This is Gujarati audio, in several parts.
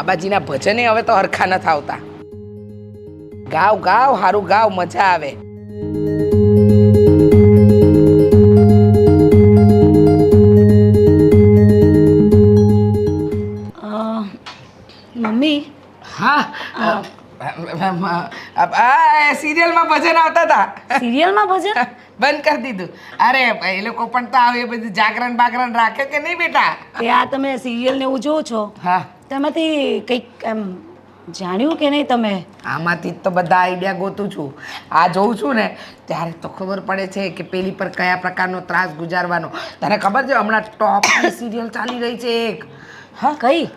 બાબાજીના ભજને હવે તો હરખા નથી આવતા ગાવ ગાવ હારું ગાવ મજા આવે. મમ્મી? હા? આ સિરિયલમાં ભજન આવતા હતા સિરિયલમાં ભજન? બંધ કરી દીધું. અરે એ લોકો પણ તો આવે બધું જાગરણ બાગરણ રાખે કે નહીં બેટા? આ તમે સિરિયલ ને એવું જોવો છો? હા. તેમાંથી કંઈક એમ જાણ્યું કે નહીં તમે? આમાંથી જ તો બધા આઈડિયા ગોતું છું. આ જોઉં છું ને ત્યારે તો ખબર પડે છે કે પેલી પર કયા પ્રકારનો ત્રાસ ગુજારવાનો. તને ખબર છે હમણાં ટોપની સિરિયલ ચાલી રહી છે એક? હા. કઈ?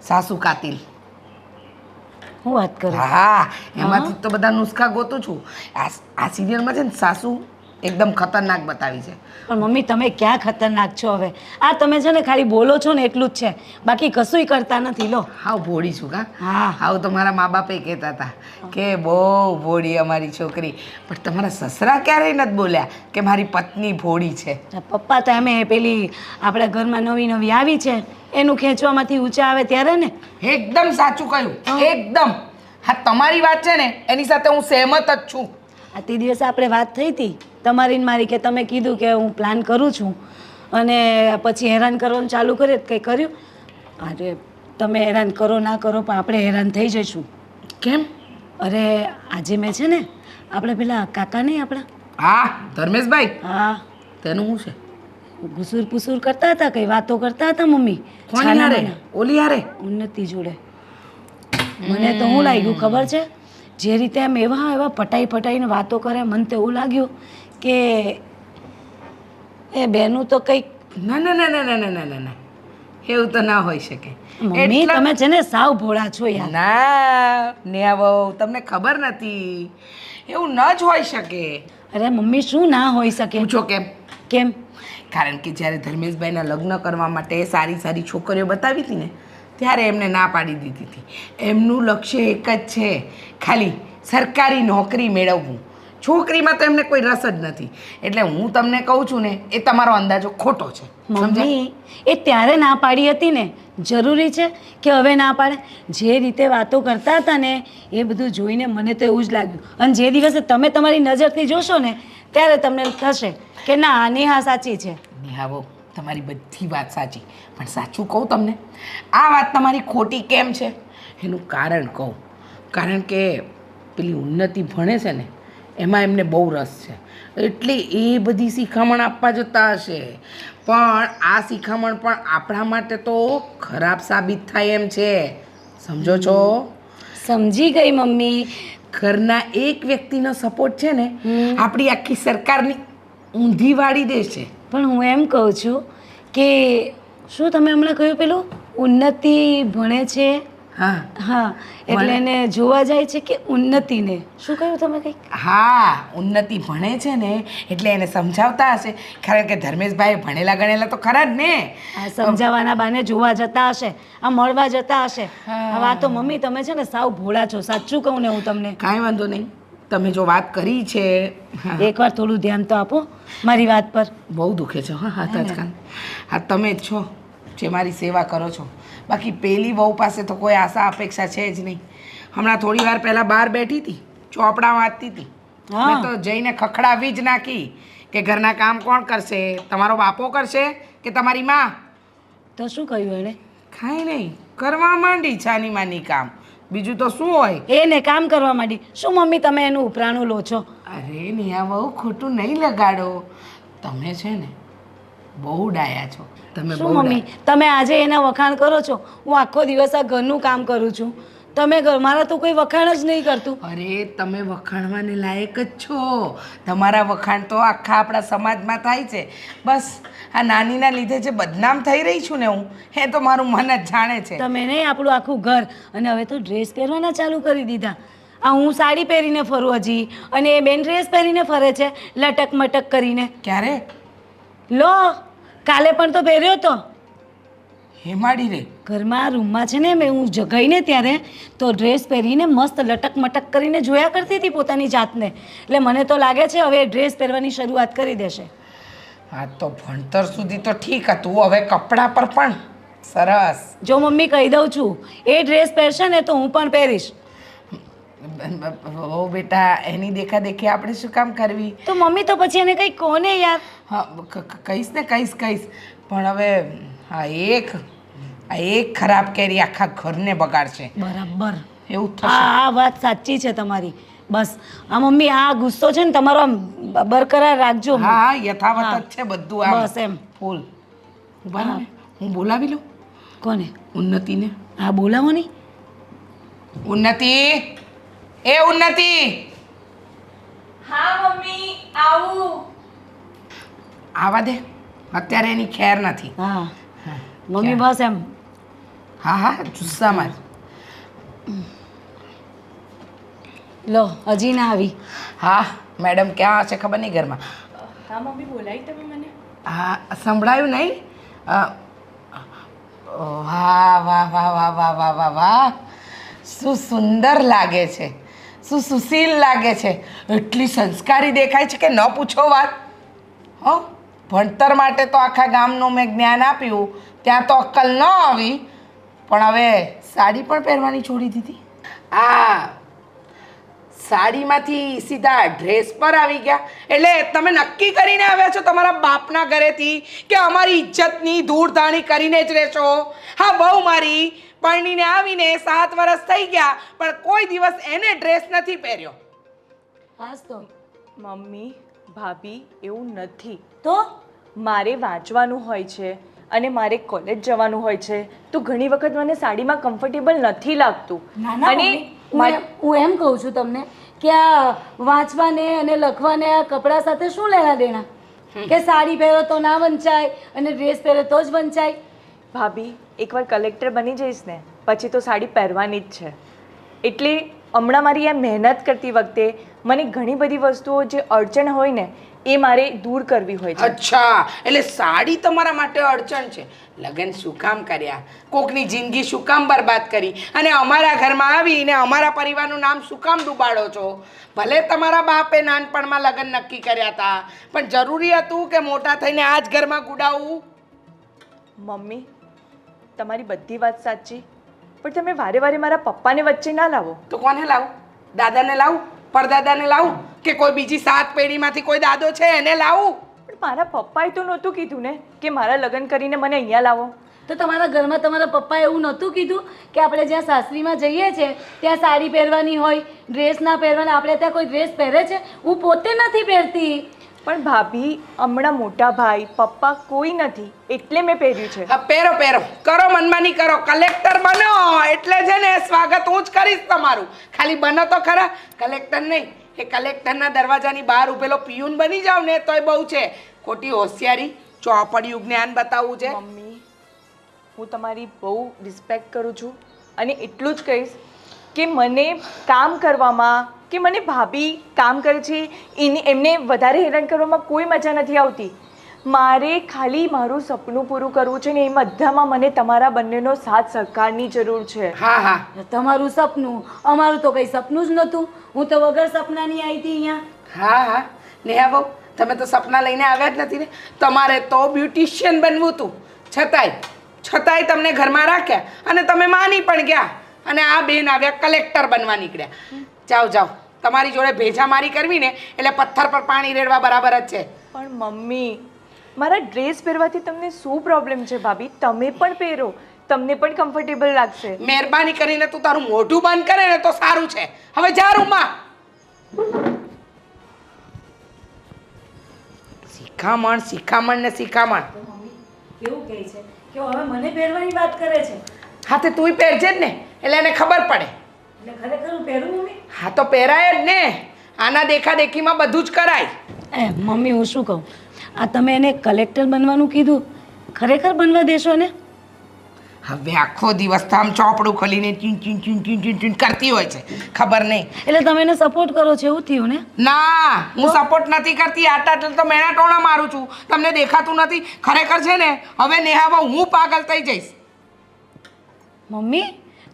સાસુ કાતિલ. હું વાત કરું? હા એમાંથી તો બધા નુસ્ખા ગોતું છું. આ આ સિરિયલમાં છે ને સાસુ એકદમ ખતરનાક બતાવી છે. પણ મમ્મી તમે ક્યાં ખતરનાક છો હવે? આ તમે છે ને ખાલી બોલો છો ને એટલું જ છે. બાકી કશુંય કરતા નથી લો. હાવ ભોળી છું કા હા. આવું તમારા મા બાપે કહેતા હતા કે બહુ ભોળી અમારી છોકરી. પણ તમારા સસરા ક્યારેય નથી બોલ્યા કે મારી પત્ની ભોળી છે? પપ્પા તો અમે પેલી આપણા ઘરમાં નવી નવી આવી છે. એનું ખેંચવામાંથી ઊંચા આવે ત્યારે ને? એકદમ સાચું કહ્યું. એકદમ. હા તમારી વાત છે ને એની સાથે હું સહેમત જ છું. આ તે દિવસે આપણે વાત થઈ હતી તમારી મારી કે તમે કીધું કે હું પ્લાન કરું છું. અને પછી હેરાન કરવાનું ચાલુ કર્યું કંઈ કર્યું? અરે તમે હેરાન કરો ના કરો પણ આપણે હેરાન થઈ જઈશું. કેમ? અરે આજે મેં છે ને આપણે પેલા કાકા નહીં આપણા? હા ધર્મેશભાઈ? હા. તેનું શું છે? ગુસુર પુસુર કરતા હતા કઈ વાતો કરતા હતા મમ્મી. ઓલી હારે? ઉન્નતિ જોડે. મને તો હું લાગ્યું ખબર છે? જે રીતે આમ એવા એવા પટાઈ પટાઈને વાતો કરે મને તો એવું લાગ્યું કે એ બેનું તો કંઈક ના ના ના ના ના ના ના ના. ના એવું તો ના હોઈ શકે. મમ્મી તમે છે ને સાવ ભોળા છો યાર. ના નેહા બહુ તમને ખબર નથી. એવું ન જ હોઈ શકે. અરે મમ્મી શું ના હોઈ શકે? પૂછો કેમ? કેમ? કારણ કે જ્યારે ધર્મેશભાઈના લગ્ન કરવા માટે સારી સારી છોકરીઓ બતાવી હતી ને ત્યારે એમને ના પાડી દીધી હતી. એમનું લક્ષ્ય એક જ છે. ખાલી સરકારી નોકરી મેળવવું. છોકરીમાં તો એમને કોઈ રસ જ નથી. એટલે હું તમને કહું છું ને એ તમારો અંદાજો ખોટો છે. મમ્મી એ ત્યારે ના પાડી હતી ને. જરૂરી છે કે હવે ના પાડે. જે રીતે વાતો કરતા હતા ને એ બધું જોઈને મને તો એવું જ લાગ્યું. અને જે દિવસે તમે તમારી નજરથી જોશો ને ત્યારે તમને થશે કે ના આ નેહા સાચી છે. નેહા બહુ તમારી બધી વાત સાચી. પણ સાચું કહું તમને આ વાત તમારી ખોટી કેમ છે? એનું કારણ કહું. કારણ કે પેલી ઉન્નતિ ભણે છે ને એમાં એમને બહુ રસ છે. એટલે એ બધી શિખામણ આપવા જતા હશે. પણ આ શિખામણ પણ આપણા માટે તો ખરાબ સાબિત થાય એમ છે. સમજો છો? સમજી ગઈ મમ્મી. ઘરના એક વ્યક્તિનો સપોર્ટ છે ને આપણી આખી સરકારની ઊંધી વાળી દે છે. પણ હું એમ કહું છું કે શું તમે હમણાં કહ્યું પેલું? ઉન્નતિ ભણે છે? હા. હા એટલે એને જોવા જાય છે કે ઉન્નતિને. શું કહ્યું તમે કંઈક? હા ઉન્નતિ ભણે છે ને એટલે એને સમજાવતા હશે. કારણ કે ધર્મેશભાઈ ભણેલા ગણેલા તો ખરા જ ને. સમજાવવાના બાને જોવા જતા હશે આ મળવા જતા હશે. હા. આ વાતો મમ્મી તમે છે ને સાવ ભોળા છો સાચું કહું ને હું તમને. કાંઈ વાંધો નહીં. તમે જો વાત કરી છે. એકવાર થોડું ધ્યાન તો આપો મારી વાત પર. બહુ દુખે છે હા હા. આજકાલ. હા તમે જ છો. જે મારી સેવા કરો છો. બાકી પેલી વહુ પાસે તો કોઈ આશા અપેક્ષા છે જ નહીં. હમણાં થોડી વાર પહેલાં બહાર બેઠી હતી ચોપડા વાંચતી હતી. મેં તો જઈને ખખડાવી જ નાખી કે ઘરના કામ કોણ કરશે તમારો બાપો કરશે કે તમારી માં? તો શું કહ્યું એણે? કાંઈ નહીં કરવા માંડી છાની માની કામ. બીજું તો શું હોય? એને કામ કરવા માંડી. શું મમ્મી તમે એનું ઉપરાણું લો છો? અરે નિયા બહુ ખોટું નહીં લગાડો. તમે છે ને બહુ ડાયા છો. તમે શું મમ્મી? તમે આજે એના વખાણ કરો છો? હું આખો દિવસ આ ઘરનું કામ કરું છું. તમે ઘર મારા તો કોઈ વખાણ જ નહીં કરતું. અરે તમે વખાણવાને લાયક જ છો. તમારા વખાણ તો આખા આપણા સમાજમાં થાય છે. બસ આ નાનીના લીધે જે બદનામ થઈ રહી છું ને હું એ તો મારું મન જ જાણે છે. તમે નહીં આપણું આખું ઘર અને હવે તો ડ્રેસ પહેરવાના ચાલુ કરી દીધા. આ હું સાડી પહેરીને ફરું હજી અને એ બેન ડ્રેસ પહેરીને ફરે છે લટક મટક કરીને. ક્યારે? લો! કાલે પણ તો પહેર્યો તો. હેમાડી રે. ઘરમાં રૂમમાં છે ને મેં હું જગાઈને ત્યારે તો ડ્રેસ પહેરીને મસ્ત લટક મટક કરીને જોયા કરતી હતી પોતાની જાતને. એટલે મને તો લાગે છે હવે ડ્રેસ પહેરવાની શરૂઆત કરી દેશે. હા તો ભણતર સુધી તો ઠીક હતું હવે કપડાં પર પણ સરસ. જો મમ્મી કહી દઉં છું એ ડ્રેસ પહેરશે ને તો હું પણ પહેરીશ. ઓ બેટા એની દેખા દેખી આપણે શું કામ કરવી? તો મમ્મી તો પછી એને કંઈ કોને યાર? હા કહીશ ને કહીશ કહીશ. પણ હવે હા એક આ એક ખરાબ કેરી આખા ઘરને બગાડશે. બરાબર. એવું થશે. આ વાત સાચી છે તમારી. બસ. આ મમ્મી આ ગુસ્સો છે ને તમારો આમ બરકરાર રાખજો હા. હા યથાવત જ છે બધું આ બસ એમ. ફૂલ. ઊભા હું. બોલાવી લઉં? કોને? ઉન્નતિને. હા બોલાવો ને ઉન્નતિ. એ ઉન્નતિ. હા મમ્મી આવું. આવા દે. અત્યારે એની ખેર નથી. હા. મમ્મી બસ એમ. હા હા જુસ્સામાં લો હજી ના આવી. હા મેડમ ક્યાં છે ખબર નહીં ઘરમાં. હા મમ્મી બોલાવી તમે મને. હા સંભળાયું નહીં? વાહ વાહ વાહ વાહ વાહ વાહ વાહ વાહ. શું સુંદર લાગે છે. શું સુશીલ લાગે છે. એટલી સંસ્કારી દેખાય છે કે ન પૂછો વાત. હો. ભણતર માટે તો આખા ગામનું મેં જ્ઞાન આપ્યું ત્યાં તો અક્કલ ન આવી. પણ હવે સાડી પણ પહેરવાની છોડી દીધી. આ સાડીમાંથી સીધા ડ્રેસ પર આવી ગયા. એટલે તમે નક્કી કરીને આવ્યા છો તમારા બાપના ઘરેથી કે અમારી ઇજ્જતની ધૂળધાણી કરીને જ રહેશો? હા બહુ મારી. પરણીને આવીને સાત વર્ષ થઈ ગયા પણ કોઈ દિવસ એને ડ્રેસ નથી પહેર્યો. હાસ તો મમ્મી ભાભી એવું નથી. તો? મારે વાંચવાનું હોય છે અને મારે કોલેજ જવાનું હોય છે. તો ઘણી વખત મને સાડીમાં કમ્ફર્ટેબલ નથી લાગતું. અને હું એમ- કહું છું તમને કે આ વાંચવાને અને લખવાને આ કપડાં સાથે શું લેવા દેણા? કે સાડી પહેરો તો ના વંચાય અને ડ્રેસ પહેરો તો જ વંચાય. ભાભી એકવાર કલેક્ટર બની જઈશ ને પછી તો સાડી પહેરવાની જ છે. એટલે હમણાં મારી આ મહેનત કરતી વખતે મને ઘણી બધી વસ્તુઓ જે અડચણ હોય ને એ મારે દૂર કરવી હોય છે. અચ્છા એટલે સાડી તમારા માટે અડચણ છે. લગ્ન શું કામ કર્યા? કોકની જિંદગી શું કામ બરબાદ કરી? અને અમારા ઘરમાં આવીને અમારા પરિવારનું નામ શું કામ ડૂબાડો છો? ભલે તમારા બાપે નાનપણમાં લગ્ન નક્કી કર્યા હતા પણ જરૂરી હતું કે મોટા થઈને આ જ ઘરમાં ગુડાવવું મમ્મી તમારી બધી વાત સાચી. પણ તમે વારે વારે મારા પપ્પાને વચ્ચે ના લાવો. તો કોને લાવું? દાદાને લાવું? પરદાદાને લાવું? કે કોઈ બીજી સાત પેઢીમાંથી કોઈ દાદો છે એને લાવું? પણ મારા પપ્પાએ તો નહોતું કીધું ને કે મારા લગ્ન કરીને મને અહીંયા લાવો. તો તમારા ઘરમાં તમારા પપ્પાએ એવું નહોતું કીધું કે આપણે જ્યાં સાસરીમાં જઈએ છીએ ત્યાં સાડી પહેરવાની હોય ડ્રેસ ના પહેરવાના આપણે ત્યાં કોઈ ડ્રેસ પહેરે છે? હું પોતે નથી પહેરતી. પણ ભાભી હમણાં મોટા ભાઈ પપ્પા કોઈ નથી એટલે મેં પહેર્યું છે. હા પહેરો પહેરો. કરો મનમાની કરો. કલેક્ટર બનો. એટલે છે ને સ્વાગત હું જ કરીશ તમારું. ખાલી બનો તો ખરા. કલેક્ટર નહીં એ કલેક્ટરના દરવાજાની બહાર ઊભેલો પિયુન બની જાવ ને તોય બહુ છે. ખોટી હોશિયારી ચોપડિયું જ્ઞાન બતાવવું છે. મમ્મી હું તમારી બહુ રિસ્પેક્ટ કરું છું. અને એટલું જ કહીશ કે મને કામ કરવામાં કે મને ભાભી કામ કરે છે એને એમને વધારે હેરાન કરવામાં કોઈ મજા નથી આવતી. મારે ખાલી મારું સપનું પૂરું કરવું છે ને એ બધામાં મને તમારા બંનેનો સાથ સહકારની જરૂર છે. હા હા. તમારું સપનું? અમારું તો કંઈ સપનું જ નહોતું. હું તો વગર સપનાની આવી હતી અહીંયા. હા હા. નેહા બહુ તમે તો સપના લઈને આવ્યા જ નથી ને. તમારે તો બ્યુટિશિયન બનવું હતું. છતાંય છતાંય તમને ઘરમાં રાખ્યા. અને તમે માની પણ ગયા. અને આ બેન આવ્યા કલેક્ટર બનવા નીકળ્યા. જાઓ જાઓ. તમારી જોડે ભેજા મારી કરવી ને એટલે પથ્થર પર પાણી રેડવા બરાબર જ છે. પણ મમ્મી મારા ડ્રેસ પહેરવાથી તમને શું પ્રોબ્લેમ છે ભાભી? તમે પણ પહેરો. તમને પણ કમ્ફર્ટેબલ લાગશે. મહેરબાની કરીને તું તારું મોઢું બંધ કરે ને તો સારું છે. હવે જા રૂમમાં. શિખામણ શિખામણ ને શિખામણ. કેવું કહે છે? કે હવે મને પહેરવાની વાત કરે છે. હા તે તુંય પહેરજે જ ને એટલે એને ખબર પડે. હું પહેરું મમ્મી? હા તો પહેરાય જ ને. આના દેખા દેખીમાં બધું જ કરાય. એ મમ્મી હું શું કહું? આ તમે એને કલેક્ટર બનવાનું કીધું. ખરેખર બનવા દેશો ને હવે આખો દિવસ તો આમ ચોપડું ખોલીને ચીન ચીન ચીન ચીન ચીન ચીન કરતી હોય છે. ખબર નહીં. એટલે તમે એને સપોર્ટ કરો છો એવું થયું ને? ના હું સપોર્ટ નથી કરતી. આટા એટલે તો મેણા ટોણા મારું છું. તમને દેખાતું નથી. ખરેખર છે ને હવે નેહાવા હું પાગલ થઈ જઈશ. મમ્મી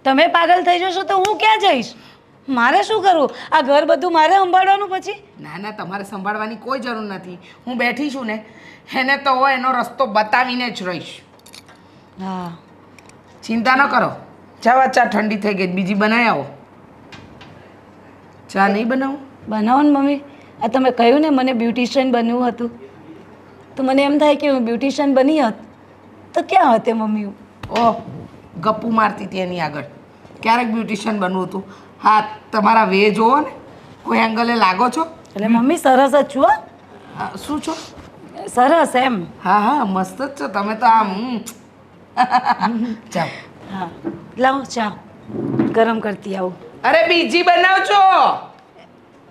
તમે પાગલ થઈ જશો તો હું ક્યાં જઈશ? મારે શું કરવું? આ ઘર બધું મારે સંભાળવાનું પછી? ના ના તમારે સંભાળવાની કોઈ જરૂર નથી. હું બેઠી છું ને એને તો એનો રસ્તો બતાવીને જ રહીશ. હા. ચિંતા ન કરો. ચા ચા ઠંડી થઈ ગઈ. બીજી બનાવી આવો. ચા નહીં બનાવું? બનાવો ને મમ્મી. આ તમે કહ્યું ને મને બ્યુટિશિયન બનવું હતું. તો મને એમ થાય કે હું બ્યુટિશિયન બની હોત. તો ક્યાં હતે મમ્મી? ઓહ ગપ્પુ મારતી હતી એની આગળ. ક્યારેક બ્યુટિશિયન બનવું હતું. હા તમારા વે જોવો ને. કોઈ એંગલે લાગો છો? એટલે મમ્મી સરસ જ છું શું છો? સરસ એમ. હા હા મસ્ત જ છો. તમે તો આમ. ચાલો હા. લાવો ચા. ગરમ કરતી આવું. અરે બીજી બનાવજો.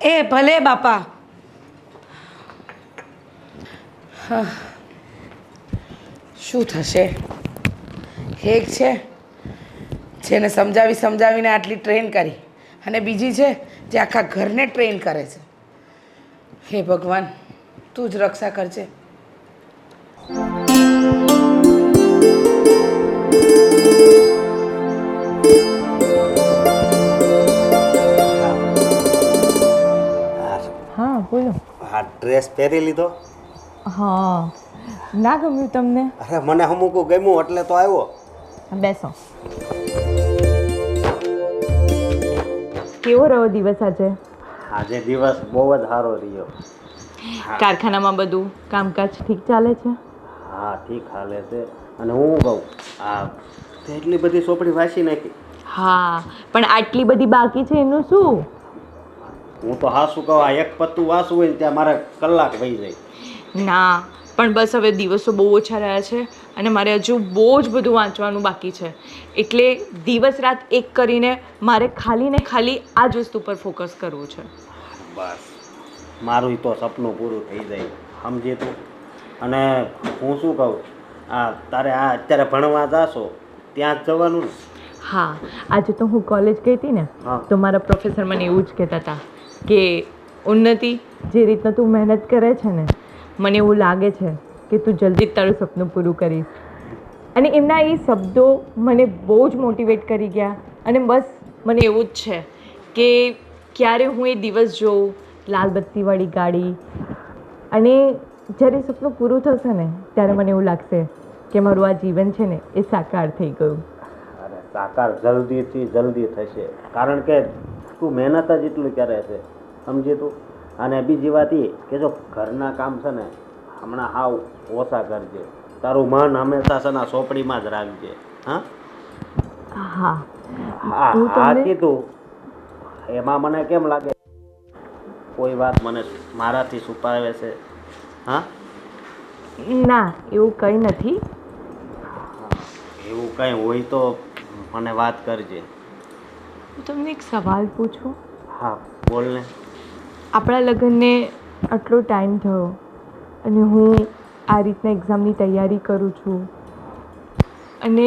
એ ભલે બાપા. શું થશે? એક છે? જેને સમજાવી સમજાવીને આટલી ટ્રેન કરી. અને બીજી છે જે આખા ઘરને ટ્રેન કરે છે. હે ભગવાન તું જ રક્ષા કરજે. હા બોલો. આ ડ્રેસ પહેરી લીધો? હા. ના ગમ્યું તમને? અરે મને અમુક ગમ્યું એટલે તો આવ્યો. બેસો. કેવો રહ્યો દિવસ આજે? આજે દિવસ બહુ જ સારો રહ્યો. કારખાનામાં બધું કામકાજ ઠીક ચાલે છે? હા ઠીક હાલે છે. અને હું કહું આ એટલી બધી સોપડી વાસી નાખી. હા પણ આટલી બધી બાકી છે એનું શું? હું તો હાસું કહું આ એક પત્તું વાસું હોય ને ત્યાં મારે કલાક વહી જાય. ના પણ બસ હવે દિવસો બહુ ઓછા રહ્યા છે. અને મારે હજુ બહુ જ બધું વાંચવાનું બાકી છે. એટલે દિવસ રાત એક કરીને મારે ખાલી ને ખાલી આ જ વસ્તુ પર ફોકસ કરવું છે. બસ. મારું તો સપનું પૂરું થઈ જાય. સમજે તું? અને હું શું કહું? આ તારે આ અત્યારે ભણવા જાશો ત્યાં જ જવાનું હા આજે તો હું કોલેજ ગઈ હતી ને તો મારા પ્રોફેસર મને એવું જ કહેતા હતા કે ઉન્નતિ જે રીતના તું મહેનત કરે છે ને મને એવું લાગે છે કે તું જલ્દી તારું સપનું પૂરું કરીશ. અને એમના એ શબ્દો મને બહુ જ મોટિવેટ કરી ગયા. અને બસ મને એવું જ છે કે ક્યારે હું એ દિવસ જોઉં, લાલ બત્તીવાળી ગાડી. અને જ્યારે સપનું પૂરું થશે ને, ત્યારે મને એવું લાગશે કે મારું આ જીવન છે ને, એ સાકાર થઈ ગયું. અરે સાકાર જલ્દીથી જલ્દી થશે. કારણ કે તું મહેનત જ એટલું કરે છે. સમજી તું? અને બીજી વાત એ કે જો ઘરના કામ છે ને હમણાં હાવ ઓછા કરજે. તારું મન હંમેશા સના સોપડીમાં જ રાખજે હા? હા. કીધું. એમાં મને કેમ લાગે? કોઈ વાત મને મારાથી છુપાવે છે હા? ના એવું કંઈ નથી. એવું કંઈ હોય તો મને વાત કરજે. હું તમને એક સવાલ પૂછું? હા બોલને. આપણા લગ્નને આટલો ટાઈમ થયો. અને હું આ રીતના એક્ઝામની તૈયારી કરું છું. અને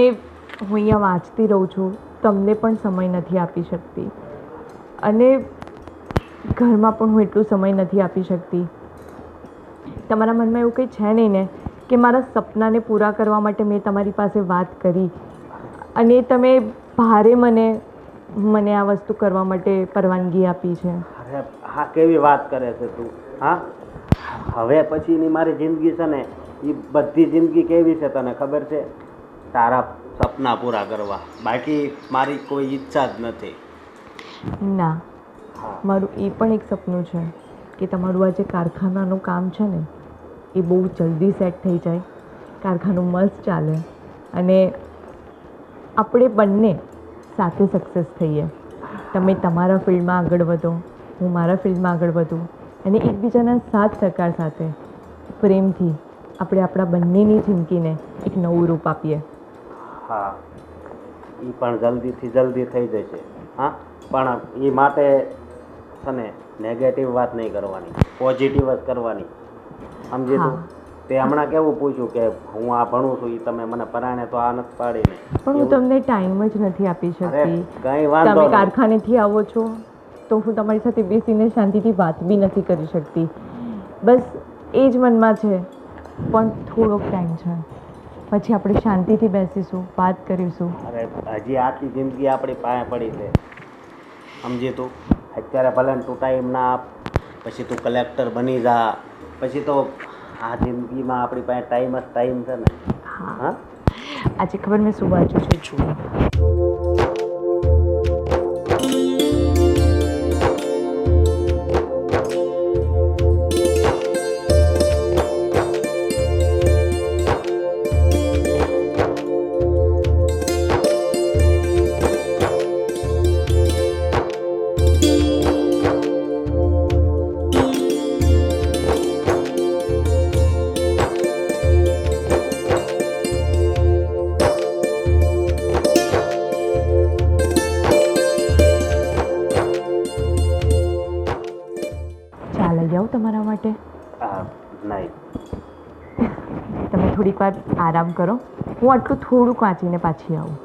હું અહીંયા વાંચતી રહું છું. તમને પણ સમય નથી આપી શકતી. અને ઘરમાં પણ હું એટલું સમય નથી આપી શકતી. તમારા મનમાં એવું કંઈ છે નહીં ને કે મારા સપનાને પૂરા કરવા માટે મેં તમારી પાસે વાત કરી. અને તમે ભારે મને મને આ વસ્તુ કરવા માટે પરવાનગી આપી છે. હા, કેવી વાત કરે છે તું? હા? હવે પછીની મારી જિંદગી છે ને એ બધી જિંદગી કેવી છે તને ખબર છે? તારા સપના પૂરા કરવા. બાકી મારી કોઈ ઈચ્છા જ નથી. ના. મારું એ પણ એક સપનું છે કે તમારું આ જે કારખાનાનું કામ છે ને એ બહુ જલ્દી સેટ થઈ જાય. કારખાનું મસ્ત ચાલે. અને આપણે બંને સાથે સક્સેસ થઈએ. તમે તમારા ફિલ્ડમાં આગળ વધો હું મારા ફિલ્ડમાં આગળ વધું. અને એકબીજાના સાથ સહકાર સાથે પ્રેમથી આપણે આપણા બંનેની જિંદગીને એક નવું રૂપ આપીએ. હા એ પણ જલ્દીથી જલ્દી થઈ જશે. હા પણ એ માટે છે ને નેગેટિવ વાત નહીં કરવાની પોઝિટિવ જ કરવાની. સમજી તું? તે હમણાં કેવું પૂછ્યું કે હું આ ભણું છું એ તમે મને પરાણે તો આ નથી પાડીને. પણ હું તમને ટાઈમ જ નથી આપી શકતી. કઈ વાંધો તમે કારખાનેથી આવો છો. તો હું તમારી સાથે બેસીને શાંતિથી વાત બી નથી કરી શકતી. બસ એ જ મનમાં છે પણ થોડોક ટાઈમ છે. પછી આપણે શાંતિથી બેસીશું વાત કરીશું. અરે હજી આખી જિંદગી આપણી પાસે પડી છે. સમજે તું? અત્યારે ભલે તું ટાઈમ ના આપ પછી તું કલેક્ટર બની જા. પછી તો આ જિંદગીમાં આપણી પાસે ટાઈમ જ ટાઈમ છે ને. હા. હા? આજે ખબર મેં શું વાંચ્યું છે જુઓ. હું આટલું થોડુંક વાંચીને પાછી આવું.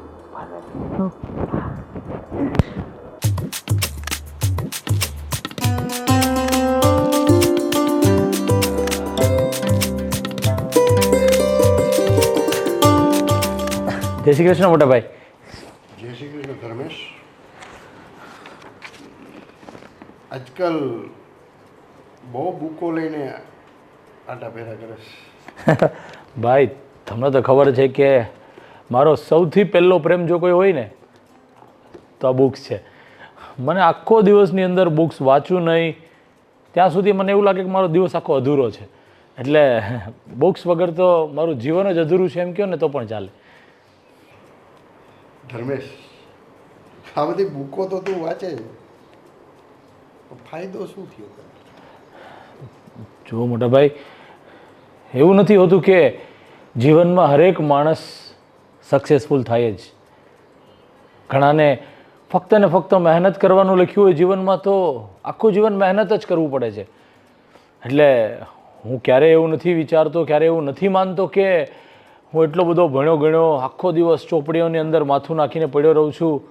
જય શ્રી કૃષ્ણ મોટા ભાઈ જય શ્રી કૃષ્ણ ધર્મેશ. આજકાલ બહુ બુકો લઈને આટા પહેરા કરે છે. ભાઈ તમને તો ખબર છે કે મારો સૌથી પહેલો પ્રેમ જો કોઈ હોય ને તો આ બુક્સ છે. મને આખો દિવસની અંદર બુક્સ વાંચું નહીં ત્યાં સુધી મને એવું લાગે કે મારો દિવસ આખો અધૂરો છે. એટલે બુક્સ વગર તો મારું જીવન જ અધૂરું છે એમ કહો ને તો પણ ચાલે. ધર્મેશ આ બધી બુકો તો તું વાંચે ફાયદો શું થયો જુઓ મોટા ભાઈ એવું નથી હોતું કે જીવનમાં હરેક માણસ સક્સેસફુલ થાય જ. ઘણાને ફક્ત ને ફક્ત મહેનત કરવાનું લખ્યું હોય જીવનમાં તો આખું જીવન મહેનત જ કરવું પડે છે. એટલે હું ક્યારે એવું નથી વિચારતો, ક્યારે એવું નથી માનતો કે હું એટલો બધો ભણ્યો ગણ્યો, આખો દિવસ ચોપડીઓની અંદર માથું નાખીને પડ્યો રહું છું.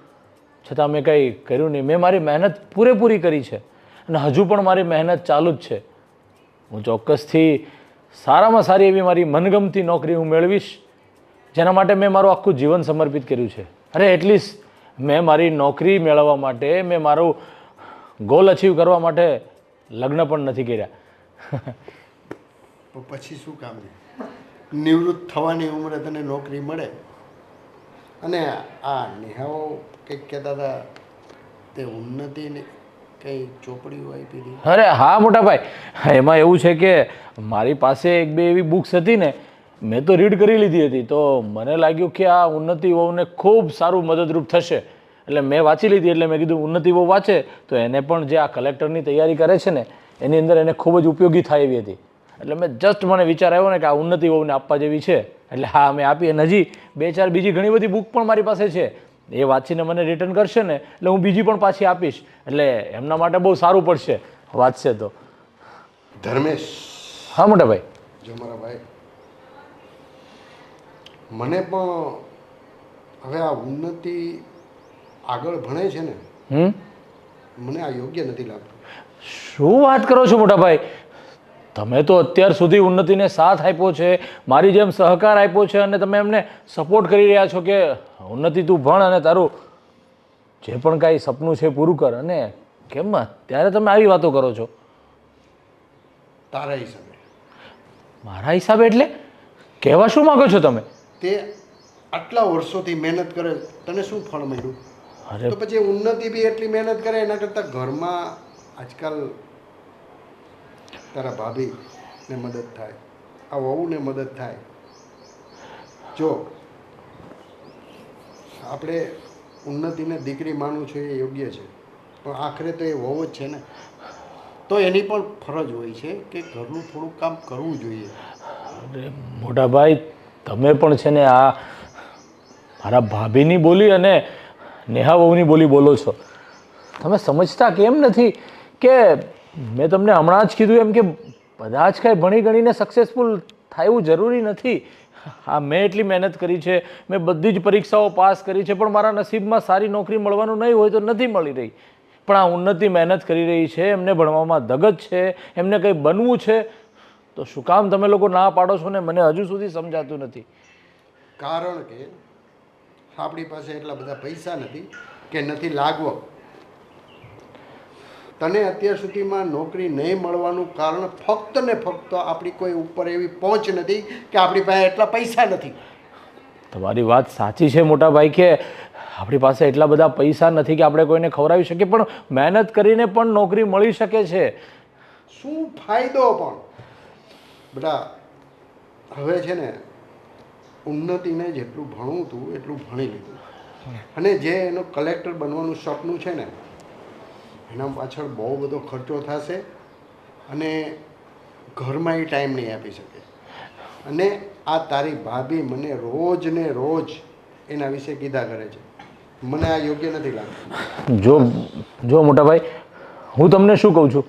છતાં મેં કંઈ કર્યું નહીં. મેં મારી મહેનત પૂરેપૂરી કરી છે. અને હજુ પણ મારી મહેનત ચાલુ જ છે. હું ચોક્કસથી સારામાં સારી એવી મારી મનગમતી નોકરી હું મેળવીશ, જેના માટે મેં મારું આખું જીવન સમર્પિત કર્યું છે. અરે, એટલીસ્ટ મેં મારી નોકરી મેળવવા માટે, મેં મારું ગોલ અચીવ કરવા માટે લગ્ન પણ નથી કર્યા. પછી શું કામ નિવૃત્ત થવાની ઉંમરે તને નોકરી મળે? અને આ નેહાઓ કંઈક કહેતા હતા, તે ઉન્નતિને કંઈ ચોપડીઓ આપી હતી અરે હા મોટા ભાઈ એમાં એવું છે કે મારી પાસે એક બે એવી બુક્સ હતી ને, મેં તો રીડ કરી લીધી હતી. તો મને લાગ્યું કે આ ઉન્નતિ વહુને ખૂબ સારું મદદરૂપ થશે. એટલે મેં વાંચી લીધી, એટલે મેં કીધું, ઉન્નતિ વહુ વાંચે. તો એને પણ જે આ કલેક્ટરની તૈયારી કરે છે ને, એની અંદર એને ખૂબ જ ઉપયોગી થાય એવી હતી. એટલે મેં જસ્ટ મને વિચાર આવ્યો ને કે આ ઉન્નતિ વહુને આપવા જેવી છે. એટલે હા, મેં આપી અને હજી બે ચાર બીજી ઘણી બધી બુક પણ મારી પાસે છે. એ વાંચીને મને રિટર્ન કરશે ને એટલે હું બીજી પણ પાછી આપીશ. એટલે એમના માટે બહુ સારું પડશે વાંચશે તો. ધર્મેશ. હા મોટા ભાઈ. જો મારા ભાઈ. મને પણ હવે આ ઉન્નતિ આગળ ભણે છે ને મને આ યોગ્ય નથી લાગતું. શું વાત કરો છો મોટા ભાઈ? તમે તો અત્યાર સુધી ઉન્નતિને સાથ આપ્યો છે મારી જેમ સહકાર આપ્યો છે અને તમે એમને સપોર્ટ કરી રહ્યા છો કે ઉન્નતિ તું ભણ અને તારું જે પણ કાંઈ સપનું છે પૂરું કર. અને કેમ ત્યારે તમે આવી વાતો કરો છો? તારા હિસાબે. મારા હિસાબે એટલે? કહેવા શું માગો છો તમે? તે આટલા વર્ષોથી મહેનત કરે તને શું ફળ મળ્યું? અરે તો પછી ઉન્નતિ બી એટલી મહેનત કરે એના કરતાં ઘરમાં આજકાલ તારા ભાભીને મદદ થાય. આ વહુને મદદ થાય. જો આપણે ઉન્નતિને દીકરી માનવું છે એ યોગ્ય છે. પણ આખરે તો એ વહુ જ છે ને. તો એની પણ ફરજ હોય છે કે ઘરનું થોડું કામ કરવું જોઈએ. અરે મોટાભાઈ, તમે પણ છે ને આ મારા ભાભીની બોલી અને નેહા વહુની બોલી બોલો છો. તમે સમજતા કેમ નથી કે મેં તમને હમણાં જ કીધું એમ કે બધા જ કાંઈ ભણી ગણીને સક્સેસફુલ થાય એવું જરૂરી નથી. હા, મેં એટલી મહેનત કરી છે, મેં બધી જ પરીક્ષાઓ પાસ કરી છે, પણ મારા નસીબમાં સારી નોકરી મળવાનું નહીં હોય તો નથી મળી રહી. પણ આ ઉન્નતિ મહેનત કરી રહી છે, એમને ભણવામાં ધગત છે, એમને કંઈ બનવું છે, તો શું કામ તમે લોકો ના પાડો છો ને? મને હજુ સુધી સમજાતું નથી. કારણ કે આપણી પાસે એટલા બધા પૈસા નથી કે નથી લાગવો. તને અત્યાર સુધીમાં નોકરી નહીં મળવાનું કારણ ફક્ત ને ફક્ત આપણી કોઈ ઉપર એવી પહોંચ નથી કે આપણી પાસે એટલા પૈસા નથી. તમારી વાત સાચી છે મોટા ભાઈ કે આપણી પાસે એટલા બધા પૈસા નથી કે આપણે કોઈને ખવડાવી શકીએ પણ મહેનત કરીને પણ નોકરી મળી શકે છે. શું ફાયદો પણ? બેટા હવે છે ને ઉન્નતિને જેટલું ભણવું હતું એટલું ભણી લીધું. અને જે એનું કલેક્ટર બનવાનું સપનું છે ને એના પાછળ બહુ બધો ખર્ચો થશે અને ઘરમાં એ ટાઈમ નહીં આપી શકે. અને આ તારી ભાભી મને રોજ ને રોજ એના વિશે કીધા કરે છે. મને આ યોગ્ય નથી લાગતું. જો જો મોટાભાઈ હું તમને શું કહું છું?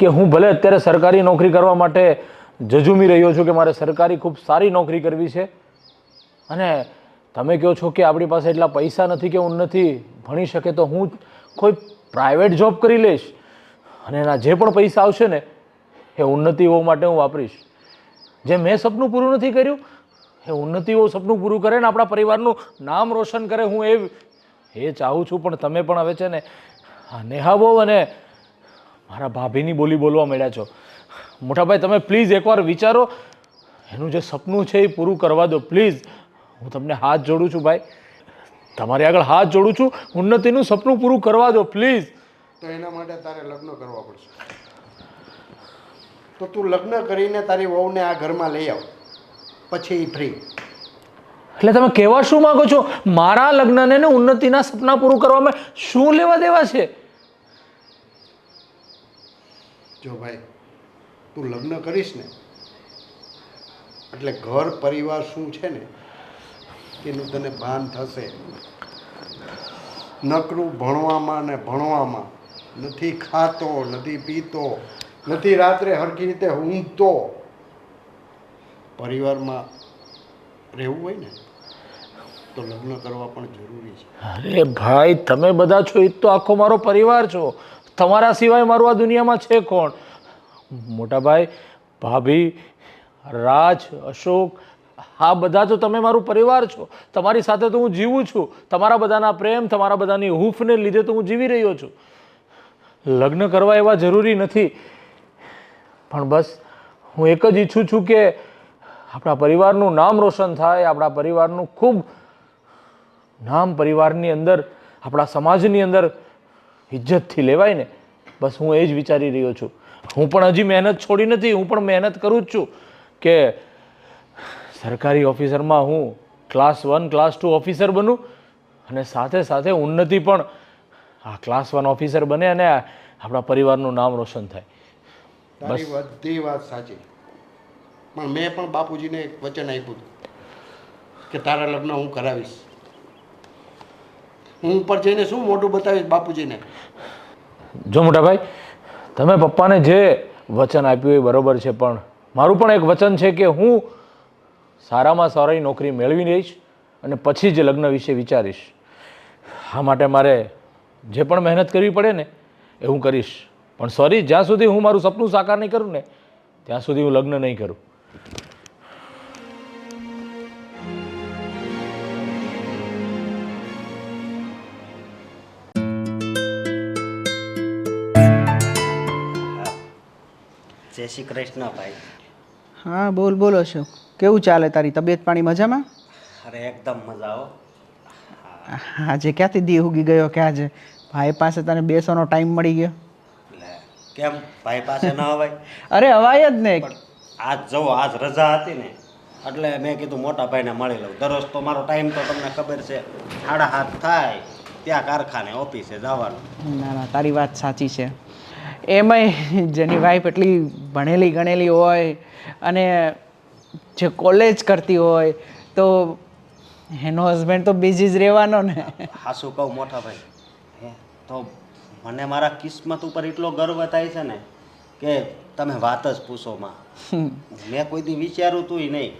કે હું ભલે અત્યારે સરકારી નોકરી કરવા માટે જજુમી રહ્યો છું કે મારે સરકારી ખૂબ સારી નોકરી કરવી છે, અને તમે કહો છો કે આપણી પાસે એટલા પૈસા નથી કે હું નથી, ભણી શકે તો હું કોઈ પ્રાઇવેટ જોબ કરી લઈશ. અને એના જે પણ પૈસા આવશે ને, એ ઉન્નતિઓ માટે હું વાપરીશ. જે મેં સપનું પૂરું નથી કર્યું, એ ઉન્નતિઓ સપનું પૂરું કરે ને આપણા પરિવારનું નામ રોશન કરે હું એ એ ચાહું છું. પણ તમે પણ હવે છે ને, આ નેહા બહુ અને મારા ભાભીની બોલી બોલવા મળ્યા છો. મોટાભાઈ, તમે પ્લીઝ એકવાર વિચારો, એનું જે સપનું છે એ પૂરું કરવા દો. પ્લીઝ હું તમને હાથ જોડું છું ભાઈ. તમારી આગળ હાથ જોડું છું. ઉન્નતિનું સપનું પૂરું કરવા દો પ્લીઝ તો એના માટે તારે લગ્ન કરવા પડશે. તો તું લગ્ન કરીને તારી વહુને આ ઘરમાં લઈ આવ. પછી ફ્રી એટલે તમે કહેવા શું માંગો છો? મારા લગ્નને ને ઉન્નતિના સપના પૂરું કરવામાં શું લેવા દેવા છે? જો ભાઈ તું લગ્ન કરીશ ને એટલે ઘર પરિવાર શું છે ને એનું તને ભાન થશે. નકરું ભણવામાં ને ભણવામાં નથી ખાતો, નથી પીતો, નથી રાત્રે હરખી રીતે ઊંઘતો. પરિવારમાં રહેવું હોય ને, તો લગ્ન કરવા પણ જરૂરી છે. અરે ભાઈ, તમે બધા છો એ તો આખો મારો પરિવાર છો. તમારા સિવાય મારું આ દુનિયામાં છે કોણ? મોટા ભાઈ, ભાભી, રાજ, અશોક આ બધા તો તમે મારું પરિવાર છો, તમારી સાથે તો હું જીવું છું, તમારા બધાના પ્રેમ, તમારા બધાની હૂંફને લીધે તો હું જીવી રહ્યો છું. લગ્ન કરવા એવા જરૂરી નથી. પણ બસ, હું એક જ ઈચ્છું છું કે આપણા પરિવારનું નામ રોશન થાય, આપણા પરિવારનું ખૂબ નામ પરિવારની અંદર, આપણા સમાજની અંદર ઇજ્જતથી લેવાય ને. બસ, હું એ જ વિચારી રહ્યો છું. હું પણ હજી મહેનત છોડી નથી, હું પણ મહેનત કરું જ છું કે સરકારી ઓફિસરમાં હું class one class two officer બનું અને સાથે સાથે ઉન્નતિ પણ આ ક્લાસ વન ઓફિસર બને અને આપણા પરિવારનું નામ રોશન થાય. બસ. બધી વાત સાચી. પણ મેં પણ બાપુજીને એક વચન આપ્યું કે તારા લગ્ન હું કરાવીશ. હું ઉપર જઈને શું મોઢું બતાવીશ બાપુજીને? જો મોટાભાઈ તમે પપ્પાને જે વચન આપ્યું એ બરોબર છે પણ મારું પણ એક વચન છે કે હું સારામાં સારી નોકરી મેળવી લઈશ અને પછી જ લગ્ન વિશે વિચારીશ. આ માટે મારે જે પણ મહેનત કરવી પડે ને એ હું કરીશ. પણ સોરી જ્યાં સુધી હું મારું સપનું સાકાર નહીં કરું ને, ત્યાં સુધી હું લગ્ન નહીં કરું. જય શ્રી કૃષ્ણ ભાઈ. હા બોલ બોલો છો કેવું ચાલે તારી તબિયત પાણી મજામાં? અરે એકદમ મજા આવો આજે ક્યાંથી દી ઉગી ગયો કે આજે? ભાઈ પાસે તને બેસવાનો ટાઈમ મળી ગયો. કેમ? ભાઈ પાસે ન અવાય અરે અવાય જ ને. આજ જવો આજ રજા હતી ને એટલે મેં કીધું મોટા ભાઈને મળી લઉં. દરરોજ તો મારો ટાઈમ તો તમને ખબર છે સાડા હાથ થાય. ત્યાં કારખાને ઓફિસે જવાનું. ના ના તારી વાત સાચી છે. એમાંય જેની વાઈફ એટલી ભણેલી ગણેલી હોય અને જે કોલેજ કરતી હોય તો એનો હસબન્ડ તો બિઝી જ રહેવાનો ને. હા શું કહું મોટા ભાઈ હે તો મને મારા કિસ્મત ઉપર એટલો ગર્વ થાય છે ને કે તમે વાત જ પૂછો માં. મેં કોઈ દી વિચાર્યું તું નહીં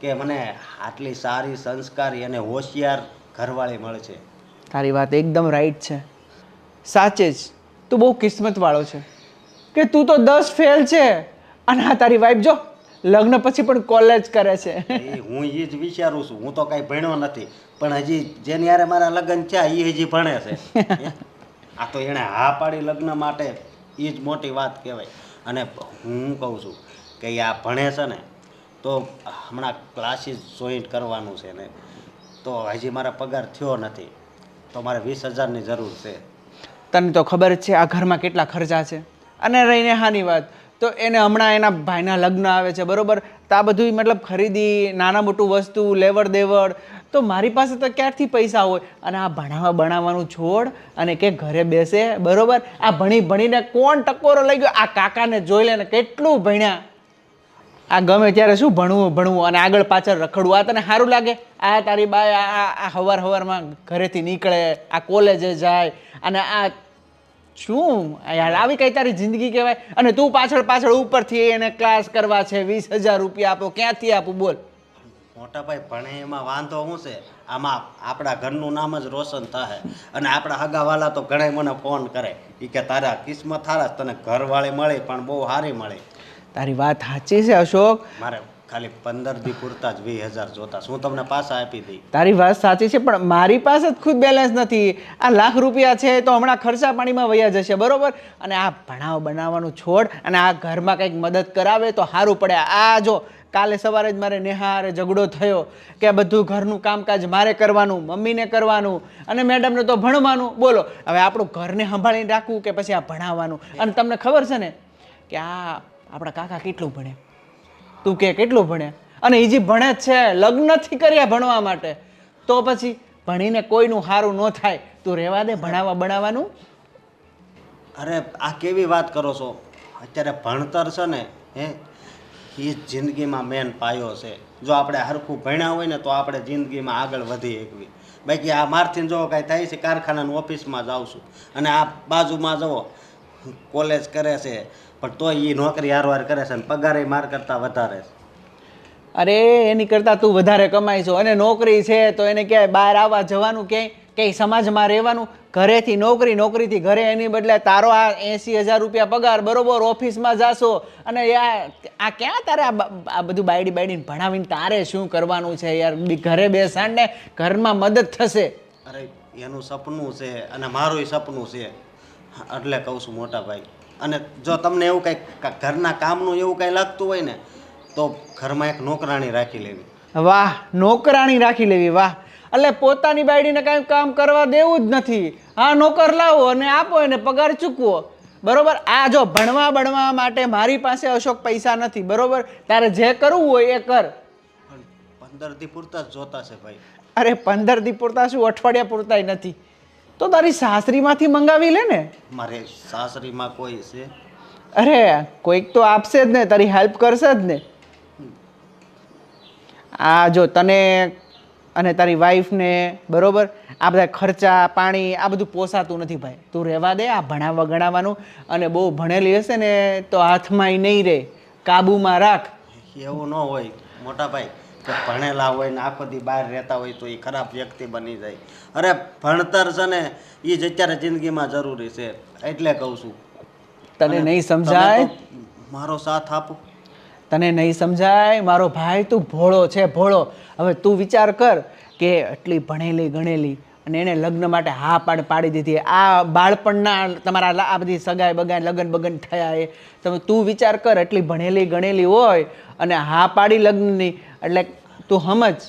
કે મને આટલી સારી સંસ્કારી અને હોશિયાર ઘરવાળી મળશે. તારી વાત એકદમ રાઈટ છે. સાચે જ. તું બહુ કિસ્મતવાળો છે. કે તું તો દસ ફેલ છે અને આ તારી વાઈફ જો લગ્ન પછી પણ કોલેજ કરે છે. હું એ જ વિચારું છું. હું તો કાંઈ ભણ્યો નથી. પણ હજી જેની યારે મારા લગ્ન છે એ હજી ભણે છે. આ તો એણે હા પાડી લગ્ન માટે એ જ મોટી વાત કહેવાય. અને હું કહું છું કે આ ભણે છે ને તો હમણાં ક્લાસીસ જોઈન્ટ કરવાનું છે ને તો હજી મારા પગાર થયો નથી. તો મારે વીસ હજારની જરૂર છે. તને તો ખબર જ છે, આ ઘરમાં કેટલા ખર્ચા છે. અને રહીને હાની વાત. તો એને હમણાં એના ભાઈના લગ્ન આવે છે, બરાબર? તો આ બધું મતલબ ખરીદી, નાના મોટું વસ્તુ, લેવડ દેવડ. તો મારી પાસે તો ક્યારથી પૈસા હોય? અને આ ભણાવવા ભણાવવાનું છોડ અને કે ઘરે બેસે, બરોબર? આ ભણી ભણીને કોણ ટકોરો લઈ ગયો? આ કાકાને જોઈ લે કેટલું ભણ્યા. આ ગમે ત્યારે શું ભણવું ભણવું? અને આગળ પાછળ રખડવું. આ તને સારું લાગે? આ તારી બા આ, આ- આ હવાર હવારમાં ઘરેથી નીકળે, આ કોલેજે જાય, અને આ શું? યાર આવી કઈ તારી જિંદગી કહેવાય? અને તું પાછળ પાછળ ઉપરથી એને ક્લાસ કરવા છે વીસ હજાર રૂપિયા આપો ક્યાંથી આપું? બોલ. મોટા ભાઈ ભણે એમાં વાંધો શું છે? આમાં આપણા ઘરનું નામ જ રોશન થાય અને આપણા હગાવાલા તો ઘણા મને ફોન કરે. એ કે તારા કિસ્મત સારા તને ઘરવાળી મળે પણ બહુ સારી મળે. તારી વાત સાચી છે અશોક. મારે ખાલી પંદર દી પૂરતા જ વીસ હજાર જોતા શું તમને પાછા આપી દઈ. તારી વાત સાચી છે, પણ મારી પાસે જ ખુદ બેલેન્સ નથી. આ લાખ રૂપિયા છે તો હમણાં ખર્ચા પાણીમાં વયા જશે, બરોબર? અને આ ભણાવ બનાવવાનું છોડ અને આ ઘરમાં કંઈક મદદ કરાવે તો સારું પડે. આ જો, કાલે સવારે જ મારે નેહારે ઝઘડો થયો કે બધું ઘરનું કામકાજ મારે કરવાનું, મમ્મીને કરવાનું અને મેડમને તો ભણવાનું. બોલો, હવે આપણું ઘરને સંભાળીને રાખવું કે પછી આ ભણાવવાનું? અને તમને ખબર છે ને કે આ આપણા કાકા કેટલું ભણે? તું કે કેટલું ભણ્યા અને એ જે ભણે છે, લગ્ન નથી કર્યા ભણવા માટે, તો પછી ભણીને કોઈનું સારું ન થાય, તું રહેવા દે ભણાવવા ભણાવવાનું અરે, આ કેવી વાત કરો છો? અત્યારે ભણતર છે ને, હે? એ જિંદગીમાં મેન પાયો છે. જો આપણે હરખું ભણ્યા હોય ને, તો આપણે જિંદગીમાં આગળ વધી શકવી બાકી આ મારથી જો કાંઈ થાય છે, કારખાનાની ઓફિસમાં જાઉં છું. અને આ બાજુમાં જવો કોલેજ કરે છે પણ તોય એ નોકરી હારવાર કરે છે અને પગારે માર કરતાં વધારે છે. અરે એની કરતાં તું વધારે કમાઈ છો અને નોકરી છે તો એને ક્યાંય બહાર આવવા જવાનું ક્યાંય ક્યાંય સમાજમાં રહેવાનું? ઘરેથી નોકરી નોકરીથી ઘરે એની બદલે તારો આ એંસી હજાર રૂપિયા પગાર બરોબર ઓફિસમાં જાશો. અને યાર આ ક્યાં તારે આ બધું બાયડી બાયડીને ભણાવીને તારે શું કરવાનું છે યાર? બી ઘરે બેસાડ ને ઘરમાં મદદ થશે. અરે એનું સપનું છે અને મારુંય સપનું છે. એટલે કહું છું મોટા ભાઈ અને જો તમને એવું કંઈક ઘરના કામનું એવું કંઈ લાગતું હોય ને તો ઘરમાં એક નોકરાણી રાખી લેવી. વાહ નોકરાણી રાખી લેવી વાહ. એટલે પોતાની બાયડીને કાંઈ કામ કરવા દેવું જ નથી. હા નોકર લાવો અને આપો એને પગાર ચૂકવો. બરોબર? આ જો ભણવા ભણવા માટે મારી પાસે અશોક પૈસા નથી બરોબર? તારે જે કરવું હોય એ કર. પંદર દી પૂરતા જ જોતા છે ભાઈ. અરે પંદર દી પૂરતા શું? અઠવાડિયા પૂરતા નથી. તો તારી સાસરીમાંથી મંગાવી લે ને. મારે સાસરીમાં કોઈ છે અરે કોઈક તો આપશે જ ને તારી હેલ્પ કરશે જ ને. આ જો તને અને તારી વાઈફને બરોબર? આ બધા ખર્ચા પાણી આ બધું પોસાતું નથી ભાઈ. તું રહેવા દે આ ભણાવવા ગણાવવાનું અને બહુ ભણેલી હશે ને તો હાથમાં નહીં રહે કાબુમાં રાખ. એવું ન હોય મોટા ભાઈ. કે ભણેલા હોય ને આખો દી બહાર રહેતા હોય તો એ ખરાબ વ્યક્તિ બની જાય. અરે ભણતર છે ને એ જ અત્યારે જિંદગીમાં જરૂરી છે એટલે કહું છું. તને નહીં સમજાય? મારો સાથ આપો. તને નહીં સમજાય? મારો ભાઈ તું ભોળો છે ભોળો. હવે તું વિચાર કર કે આટલી ભણેલી ગણેલી અને એને લગ્ન માટે હા પાડ પાડી દીધી. આ બાળપણના તમારા આ બધી સગાઈ બગાઈ, લગ્ન બગન થયા એ. તમે તું વિચાર કર, એટલી ભણેલી ગણેલી હોય અને હા પાડી લગ્નની. એટલે તું સમજ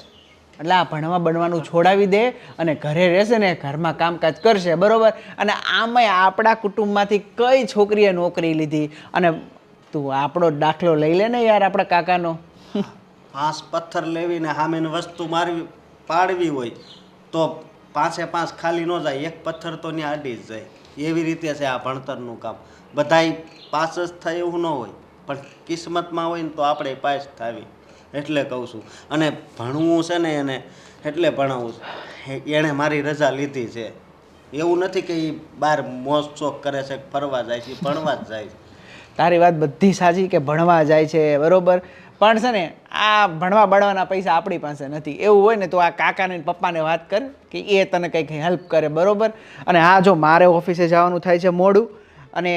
એટલે આ ભણવા બનવાનું છોડાવી દે અને ઘરે રહેશે ને ઘરમાં કામકાજ કરશે, બરાબર? અને આમાંય આપણા કુટુંબમાંથી કઈ છોકરીએ નોકરી લીધી? અને તું આપણો દાખલો લઈ લે ને યાર આપણા કાકાનો. પાંચ પથ્થર લેવીને સામેની વસ્તુ મારવી, પાડવી હોય તો પાંચે પાંચ ખાલી ન જાય, એક પથ્થર તો ત્યાં અડી જ જાય. એવી રીતે છે આ ભણતરનું કામ. બધાય પાસ જ થાય એવું ન હોય, પણ કિસ્મતમાં હોય ને તો આપણે પાસ થાવી. એટલે કહું છું. અને ભણવું છે ને એને, એટલે ભણાવું છે. એણે મારી રજા લીધી છે. એવું નથી કે એ બહાર મોજ શોખ કરે છે ફરવા જાય છે ભણવા જ જાય છે. તારી વાત બધી સાચી કે ભણવા જાય છે, બરોબર? પણ છે ને, આ ભણવા ભણવાના પૈસા આપણી પાસે નથી. એવું હોય ને તો આ કાકાને પપ્પાને વાત કર કે એ તને કંઈક હેલ્પ કરે, બરોબર? અને હા જો મારે ઓફિસે જવાનું થાય છે મોડું, અને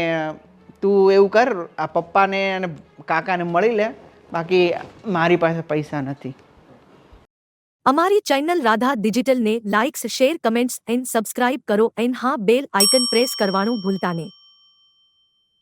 તું એવું કર, આ પપ્પાને અને કાકાને મળી લે, બાકી મારી પાસે પૈસા નથી. અમારી channel Radha ડિજિટલને likes share comments and subscribe કરો એન્ડ હા બેલ આઇકન પ્રેસ કરવાનું ભૂલતા નહીં.